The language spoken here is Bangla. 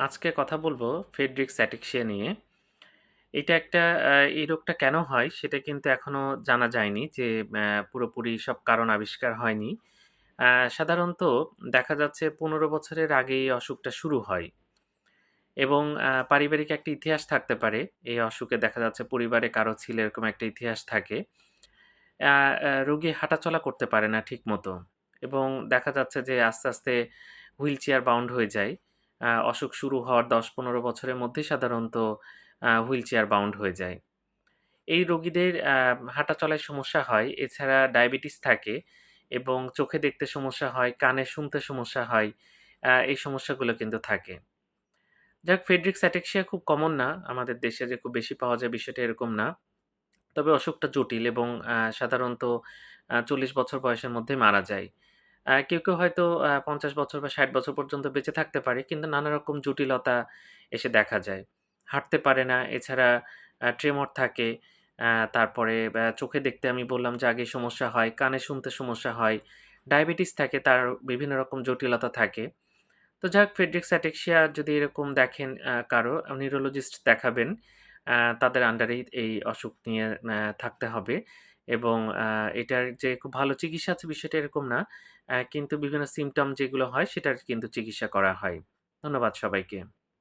আজকে কথা বলব ফ্রেডরিক স্যাটিক্সিয়া নিয়ে। এটা একটা এই রোগটা কেন হয় সেটা কিন্তু এখনও জানা যায়নি যে পুরোপুরি সব কারণ আবিষ্কার হয়নি। সাধারণত দেখা যাচ্ছে ১৫ বছরের আগেই এই অসুখটা শুরু হয় এবং পারিবারিক একটা ইতিহাস থাকতে পারে। এই অসুখে দেখা যাচ্ছে পরিবারে কারও ছিল এরকম একটা ইতিহাস থাকে। রোগী হাঁটাচলা করতে পারে না ঠিকমতো এবং দেখা যাচ্ছে যে আস্তে, আস্তে হুইল চেয়ার বাউন্ড হয়ে যায়। অসুখ শুরু হওয়ার দশ পনেরো বছরের মধ্যেই সাধারণত হুইল চেয়ার বাউন্ড হয়ে যায়। এই রোগীদের হাঁটা চলায় সমস্যা হয়। এছাড়া ডায়াবেটিস থাকে এবং চোখে দেখতে সমস্যা হয়, কানে শুনতে সমস্যা হয়। এই সমস্যাগুলো কিন্তু থাকে। যাক ফ্রেডরিক স্যাটিক্সিয়া খুব কমন না। আমাদের দেশে যে খুব বেশি পাওয়া যায় বিষয়টা এরকম না। তবে অসুখটা জটিল এবং সাধারণত চল্লিশ বছর বয়সের মধ্যে মারা যায়। কেউ, কেউ হয়তো ৫০ বছর বা ৬০ বছর পর্যন্ত বেঁচে থাকতে পারে। কিন্তু নানা রকম জটিলতা এসে দেখা যায়। হাঁটতে পারে না, এছাড়া ট্রেমর থাকে। তারপরে চোখে দেখতে আমি বললাম যে আগেই সমস্যা হয়, কানে শুনতে সমস্যা হয়, ডায়াবেটিস থাকে, তার বিভিন্ন রকম জটিলতা থাকে। তো যাক ফ্রেডরিক স্যাটিক্সিয়া যদি এরকম দেখেন কারও নিউরোলজিস্ট দেখাবেন। তাদের আন্ডারেই এই অসুখ নিয়ে থাকতে হবে এবং এটার যে খুব ভালো চিকিৎসা আছে বিষয়টা এরকম না। কিন্তু বিভিন্ন সিমটম যেগুলো হয় সেটার কিন্তু চিকিৎসা করা হয়। ধন্যবাদ সবাইকে।